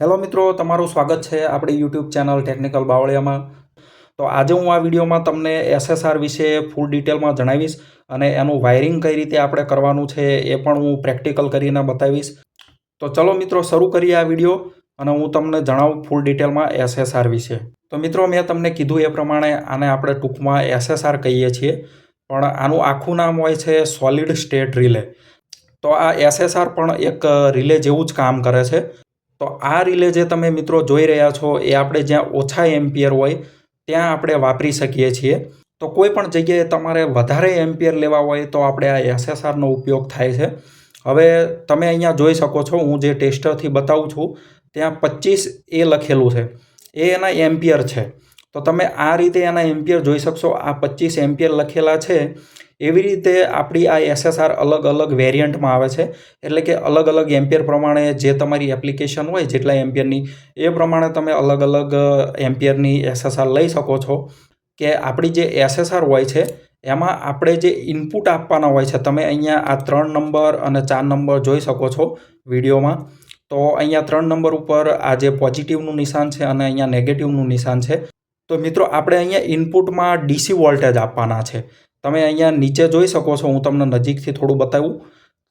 Hello મિત્રો, તમારું સ્વાગત છે આપણી યુટ્યુબ ચેનલ ટેકનિકલ બાવળિયામાં. તો આજે હું આ વિડીયોમાં તમને એસએસઆર વિશે ફૂલ ડિટેલમાં જણાવીશ અને એનું વાયરિંગ કઈ રીતે આપણે કરવાનું છે એ પણ હું પ્રેક્ટિકલ કરીને બતાવીશ. તો ચલો મિત્રો, શરૂ કરીએ આ વીડિયો અને હું તમને જણાવું ફૂલ ડિટેલમાં એસએસઆર વિશે. તો મિત્રો, મેં તમને કીધું એ પ્રમાણે આને આપણે ટૂંકમાં એસએસઆર કહીએ છીએ, પણ આનું આખું નામ હોય છે સોલિડ સ્ટેટ રિલે તો આ એસએસઆર પણ એક રિલે જેવું જ કામ કરે છે. તો આ રિલે જે તમે મિત્રો જોઈ રહ્યા છો એ આપણે જ્યાં ઓછા એમ્પિયર હોય, ત્યાં આપણે વાપરી શકીએ છીએ. તો કોઈ પણ જગ્યાએ તમારે વધારે એમ્પિયર લેવા હોય તો આપણે આ એસએસઆરનો ઉપયોગ થાય છે. હવે તમે અહીંયા જોઈ શકો છો, હું જે ટેસ્ટરથી બતાવું છું, ત્યાં પચીસ એ લખેલું છે. એ એના એમ્પિયર છે. તો તમે આ રીતે એના એમ્પિયર જોઈ શકશો. આ પચીસ એમ્પિયર લખેલા છે. એવી રીતે આપણી આ એસએસઆર અલગ અલગ વેરિયન્ટમાં આવે છે. એટલે કે અલગ અલગ એમ્પિયર પ્રમાણે જે તમારી એપ્લિકેશન હોય જેટલા એમ્પિયરની, એ પ્રમાણે તમે અલગ અલગ એમ્પિયરની એસએસઆર લઈ શકો છો. કે આપણી જે એસએસઆર હોય છે, એમાં આપણે જે ઇનપુટ આપવાના હોય છે, તમે અહીંયા આ ત્રણ નંબર અને ચાર નંબર જોઈ શકો છો વિડીયોમાં. તો અહીંયા ત્રણ નંબર ઉપર આ જે પોઝિટિવનું નિશાન છે અને અહીંયા નેગેટિવનું નિશાન છે. તો મિત્રો, આપણે અહીંયા ઇનપુટમાં ડીસી વોલ્ટેજ આપવાના છે. તમે અહીંયા નીચે જોઈ શકો છો, હું તમને નજીકથી થોડું બતાવું.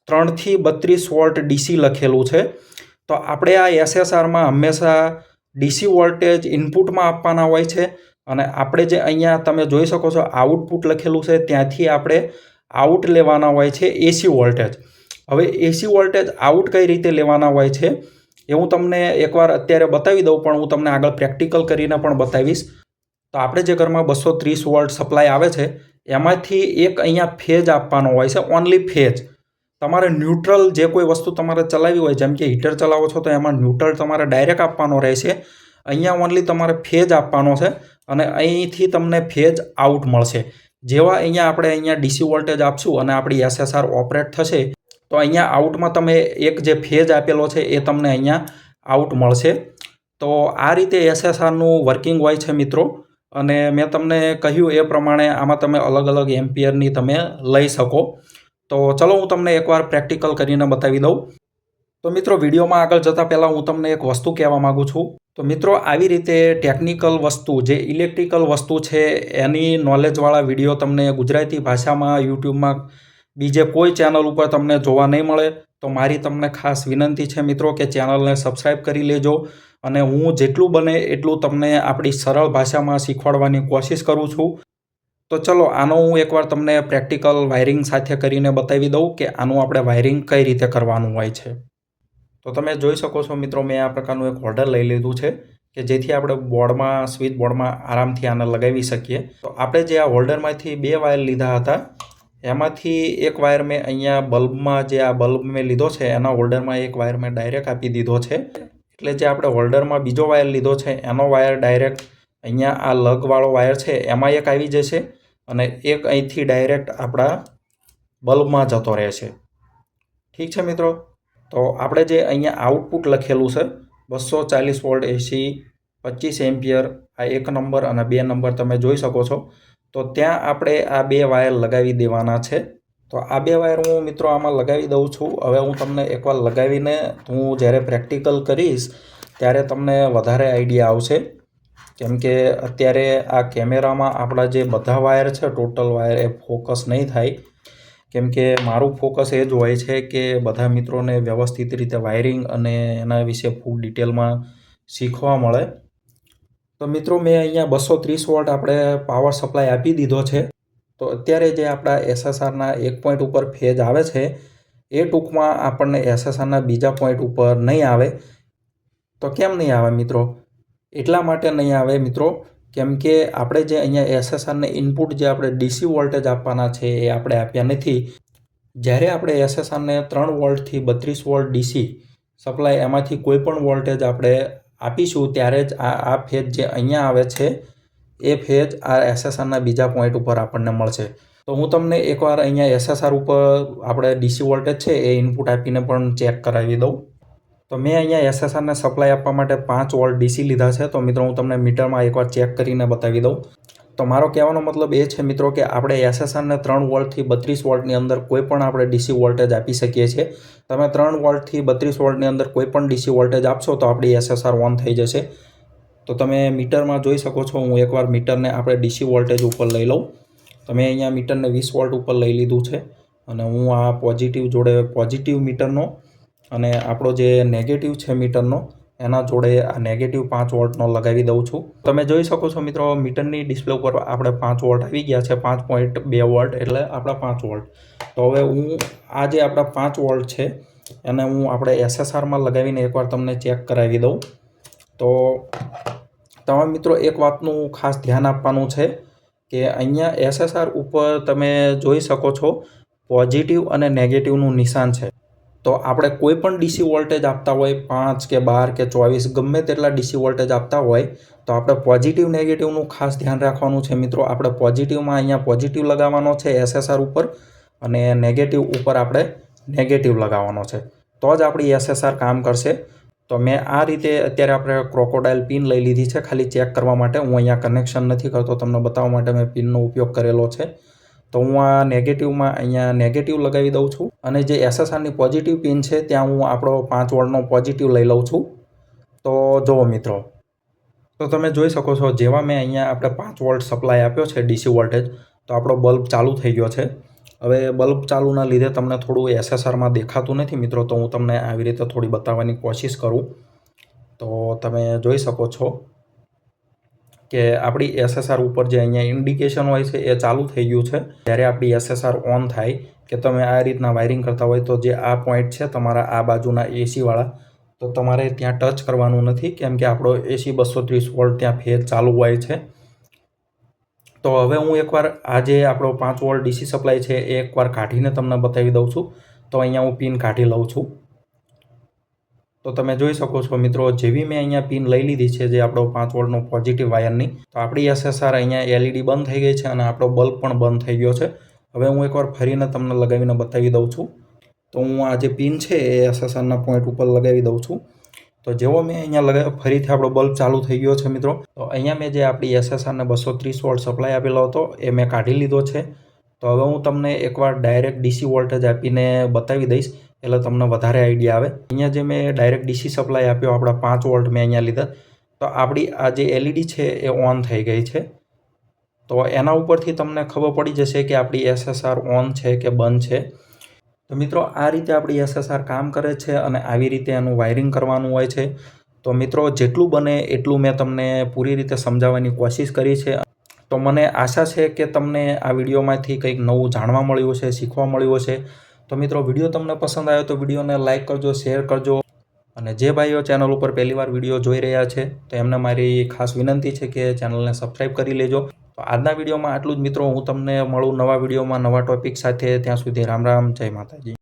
ત્રણથી બત્રીસ વોલ્ટ ડીસી લખેલું છે. તો આપણે આ એસએસઆરમાં હંમેશા ડીસી વોલ્ટેજ ઇનપુટમાં આપવાના હોય છે. અને આપણે જે અહીંયા તમે જોઈ શકો છો આઉટપુટ લખેલું છે, ત્યાંથી આપણે આઉટ લેવાના હોય છે એસી વોલ્ટેજ હવે એસી વોલ્ટેજ આઉટ કઈ રીતે લેવાના હોય છે, એ હું તમને એકવાર અત્યારે બતાવી દઉં, પણ હું તમને આગળ પ્રેક્ટિકલ કરીને પણ બતાવીશ. તો આપણે જે ઘરમાં બસો ત્રીસ વોલ્ટ સપ્લાય આવે છે, એમાંથી એક અહીંયા ફેજ આપવાનો હોય છે ઓનલી ફેજ. તમારે ન્યુટ્રલ જે કોઈ વસ્તુ તમારે ચલાવી હોય, જેમ કે હીટર ચલાવો છો તો એમાં ન્યુટ્રલ તમારે ડાયરેક્ટ આપવાનો રહેશે. અહીંયા ઓનલી તમારે ફેજ આપવાનો છે અને અહીંથી તમને ફેજ આઉટ મળશે. જેવા અહીંયા આપણે અહીંયા ડીસી વોલ્ટેજ આપશું અને આપણી એસએસઆર ઓપરેટ થશે, તો અહીંયા આઉટમાં તમે એક જે ફેજ આપેલો છે એ તમને અહીંયા આઉટ મળશે. તો આ રીતે એસએસઆરનું વર્કિંગ હોય છે મિત્રો. અને મેં તમને કહ્યું એ પ્રમાણે આમાં તમે અલગ અલગ એમ્પિયરની તમે લઈ શકો. તો ચલો હું તમને એકવાર પ્રેક્ટિકલ કરીને બતાવી દઉં. તો મિત્રો વિડીયોમાં આગળ જતાં પહેલાં હું તમને એક વસ્તુ કહેવા માગું છું. તો મિત્રો આવી રીતે ટેકનિકલ વસ્તુ, જે ઇલેક્ટ્રિકલ વસ્તુ છે, એની નોલેજવાળા વીડિયો તમને ગુજરાતી ભાષામાં, યુટ્યુબમાં બીજે કોઈ ચેનલ ઉપર તમને જોવા નહીં મળે. તો મારી તમને ખાસ વિનંતી છે મિત્રો કે ચેનલને સબસ્ક્રાઈબ કરી લેજો અને હું જેટલું બને એટલું તમને આપણી સરળ ભાષામાં શીખવાડવાની કોશિશ કરું છું. તો ચલો, આનો હું એકવાર તમને પ્રેક્ટિકલ વાયરિંગ સાથે કરીને બતાવી દઉં કે આનું આપણે વાયરિંગ કઈ રીતે કરવાનું હોય છે. તો તમે જોઈ શકો છો મિત્રો, મેં આ પ્રકારનું એક હોલ્ડર લઈ લીધું છે કે જેથી આપણે બોર્ડમાં, સ્વિચ બોર્ડમાં આરામથી આને લગાવી શકીએ. તો આપણે જે આ હોલ્ડરમાંથી બે વાયર લીધા હતા એમાંથી એક વાયર મેં અહીંયા બલ્બમાં જે આ બલ્બ મેં લીધો છે, એના હોલ્ડરમાં એક વાયર મેં ડાયરેક્ટ આપી દીધો છે. એટલે જે આપણે હોલ્ડરમાં બીજો વાયર લીધો છે, એનો વાયર ડાયરેક્ટ અહીંયા આ લગવાળો વાયર છે, એમાં એક આવી જશે અને એક અહીંથી ડાયરેક્ટ આપણા બલ્બમાં જતો રહેશે. ઠીક છે મિત્રો? તો આપણે જે અહીંયા આઉટપુટ લખેલું છે, બસો ચાલીસ વોલ્ટ એસી પચીસ એમ્પિયર, આ એક નંબર અને બે નંબર તમે જોઈ શકો છો. તો ત્યાં આપણે આ બે વાયર લગાવી દેવાના છે. તો આ બે વાયર હું મિત્રો આમાં લગાવી દઉં છું. હવે હું તમને એકવાર લગાવીને હું જ્યારે પ્રેક્ટિકલ કરીશ ત્યારે તમને વધારે આઈડિયા આવશે. કેમ કે અત્યારે આ કેમેરામાં આપણા જે બધા વાયર છે, ટોટલ વાયર, એ ફોકસ નહીં થાય. કેમ કે મારું ફોકસ એ જ હોય છે કે બધા મિત્રોને વ્યવસ્થિત રીતે વાયરિંગ અને એના વિશે ફૂલ ડિટેલમાં શીખવા મળે. તો મિત્રો, મેં અહીંયા બસો ત્રીસ વોલ્ટ આપણે પાવર સપ્લાય આપી દીધો છે. તો અત્યારે જે આપણા એસએસઆરના એક પોઈન્ટ ઉપર ફેજ આવે છે, એ ટૂંકમાં આપણને એસએસઆરના બીજા પોઈન્ટ ઉપર નહીં આવે. તો કેમ નહીં આવે મિત્રો? એટલા માટે નહીં આવે મિત્રો, કેમ કે આપણે જે અહીંયા એસએસઆરને ઇનપુટ જે આપણે ડીસી વોલ્ટેજ આપવાના છે એ આપણે આપ્યા નથી. જ્યારે આપણે એસએસઆરને ત્રણ વોલ્ટથી બત્રીસ વોલ્ટ ડીસી સપ્લાય એમાંથી કોઈ પણ વોલ્ટેજ આપણે આપીશું ત્યારે જ આ આ ફેજ જે અહીંયા આવે છે, એ ફેજ આ એસએસઆરના બીજા પોઈન્ટ ઉપર આપણને મળશે. તો હું તમને એકવાર અહીંયા એસએસઆર ઉપર આપણે ડીસી વોલ્ટેજ છે, એ ઇનપુટ આપીને પણ ચેક કરાવી દઉં. તો મેં અહીંયા એસએસઆરને સપ્લાય આપવા માટે પાંચ વોલ્ટ ડીસી લીધા છે, તો મિત્રો હું તમને મીટરમાં એકવાર ચેક કરીને બતાવી દઉં. તો મારો કહેવાનો મતલબ એ છે મિત્રો કે આપણે એસએસઆરને ત્રણ વોલ્ટથી બત્રીસ વોલ્ટની અંદર કોઈ પણ આપણે ડીસી વોલ્ટેજ આપી શકીએ છીએ. તમે ત્રણ વોલ્ટથી બત્રીસ વોલ્ટની અંદર કોઈ પણ ડીસી વોલ્ટેજ આપશો તો આપણી એસએસઆર ઓન થઈ જશે. તો તમે મીટરમાં જોઈ શકો છો, હું એકવાર મીટરને આપણે ડીસી વોલ્ટેજ ઉપર લઈ લઉં. તમે અહીંયા મીટરને વીસ વોલ્ટ ઉપર લઈ લીધું છે અને હું આ પોઝિટિવ જોડે પોઝિટિવ મીટરનો અને આપણો જે નેગેટિવ છે મીટરનો એના જોડે આ નેગેટિવ પાંચ વોલ્ટનો લગાવી દઉં છું. તમે જોઈ શકો છો મિત્રો, મીટરની ડિસ્પ્લે ઉપર આપણે પાંચ વોલ્ટ આવી ગયા છે, પાંચ પોઈન્ટ બે વોલ્ટ એટલે આપણા પાંચ વોલ્ટ તો હવે હું આ જે આપણા પાંચ વોલ્ટ છે, એને હું આપણે એસએસઆરમાં લગાવીને એકવાર તમને ચેક કરાવી દઉં. તો તમામ મિત્રો, એક વાતનું ખાસ ધ્યાન આપવાનું છે કે અહીંયા એસએસઆર ઉપર તમે જોઈ શકો છો પોઝિટિવ અને નેગેટિવનું નિશાન છે. તો આપણે કોઈ પણ ડીસી વોલ્ટેજ આપતા હોય પાંચ કે બાર કે ચોવીસ, ગમે તેટલા ડીસી વોલ્ટેજ આપતા હોય, તો આપણે પોઝિટિવ નેગેટિવનું ખાસ ધ્યાન રાખવાનું છે મિત્રો. આપણે પોઝિટિવમાં અહીંયા પોઝિટિવ લગાવવાનો છે એસએસઆર ઉપર અને નેગેટિવ ઉપર આપણે નેગેટિવ લગાવવાનો છે. તો જ આપણી એસએસઆર કામ કરશે. તો મેં આ રીતે અત્યારે આપણે ક્રોકોડાઇલ પિન લઈ લીધી છે. ખાલી ચેક કરવા માટે. હું અહીંયા કનેક્શન નથી કરતો. તમને બતાવવા માટે મેં પિનનો ઉપયોગ કરેલો છે. તો હું આ નેગેટિવમાં અહીંયા નેગેટિવ લગાવી દઉં છું. અને જે એસએસઆરની પોઝિટિવ પિન છે, ત્યાં હું આપણો પાંચ વોલ્ટનો પોઝિટિવ લઈ લઉં છું. તો જુઓ મિત્રો. તો તમે જોઈ શકો છો, જેવા મેં અહીંયા આપણે પાંચ વોલ્ટ સપ્લાય આપ્યો છે ડીસી વોલ્ટેજ, તો આપણો બલ્બ ચાલુ થઈ ગયો છે. હવે બલ્બ ચાલુના લીધે તમને થોડું એસએસઆરમાં દેખાતું નથી મિત્રો, તો હું તમને આવી રીતે થોડી બતાવવાની કોશિશ કરું. તો તમે જોઈ શકો છો કે આપણી એસએસઆર ઉપર જે અહીંયા ઇન્ડિકેશન હોય છે એ ચાલુ થઈ ગયું છે. જ્યારે આપણી એસએસઆર ઓન થાય કે તમે આ રીતના વાયરિંગ કરતા હોય તો જે આ પોઈન્ટ છે તમારા આ બાજુના એસીવાળા તો તમારે ત્યાં ટચ કરવાનું નથી. કેમ કે આપણો એસી બસો ત્રીસ વોલ્ટ ત્યાં ફેર ચાલુ હોય છે. તો હવે હું એકવાર આ જે આપણો પાંચ વોલ્ટ ડીસી સપ્લાય છે એ એકવાર કાઢીને તમને બતાવી દઉં છું. તો અહીંયા હું પિન કાઢી લઉં છું. તો તમે જોઈ શકો છો મિત્રો, જેવી મેં અહીંયા પિન લઈ લીધી છે, જે આપણો પાંચ વોલ્ટનો પોઝિટિવ વાયરની તો આપણી એસએસઆર અહીંયા એલઈડી બંધ થઈ ગઈ છે અને આપણો બલ્બ પણ બંધ થઈ ગયો છે. હવે હું એકવાર ફરીને તમને લગાવીને બતાવી દઉં છું. તો હું આ જે પિન છે એ એસએસઆરના પોઈન્ટ ઉપર લગાવી દઉં છું. તો જેવો મેં અહીંયા લગાવ્યો ફરીથી આપણો બલ્બ ચાલુ થઈ ગયો છે મિત્રો. તો અહીંયા મેં જે આપણી એસએસઆરને બસો ત્રીસ વોલ્ટ સપ્લાય આપેલો હતો, એ મેં કાઢી લીધો છે. તો હવે હું તમને એકવાર ડાયરેક્ટ ડીસી વોલ્ટેજ આપીને બતાવી દઈશ. એટલે તમને વધારે આઈડિયા આવે. અહીંયા જે મેં ડાયરેક્ટ ડીસી સપ્લાય આપ્યો, આપણા પાંચ વોલ્ટ મેં અહીંયા લીધા. તો આપણી આ જે એલઈડી છે એ ઓન થઈ ગઈ છે. તો એના ઉપરથી તમને ખબર પડી જશે કે આપણી એસએસઆર ઓન છે કે બંધ છે. તો મિત્રો, આ રીતે આપણી એસએસઆર કામ કરે છે અને આવી રીતે એનું વાયરિંગ કરવાનું હોય છે. તો મિત્રો, જેટલું બને એટલું મેં તમને પૂરી રીતે સમજાવવાની કોશિશ કરી છે. તો મને આશા છે કે તમને આ વિડીયોમાંથી કંઈક નવું જાણવા મળ્યું છે શીખવા મળ્યું હશે. તો મિત્રો, વીડિયો તમને પસંદ આવ્યો તો વિડીયોને લાઇક કરજો, શેર કરજો. અને જે ભાઈઓ ચેનલ ઉપર પહેલીવાર વીડિયો જોઈ રહ્યા છે, તો એમને મારી ખાસ વિનંતી છે કે ચેનલને સબસ્ક્રાઈબ કરી લેજો. તો આજના વિડીયોમાં આટલું જ મિત્રો, હું તમને મળું નવા વિડીયોમાં નવા ટોપિક સાથે. ત્યાં સુધી રામ રામ, જય માતાજી.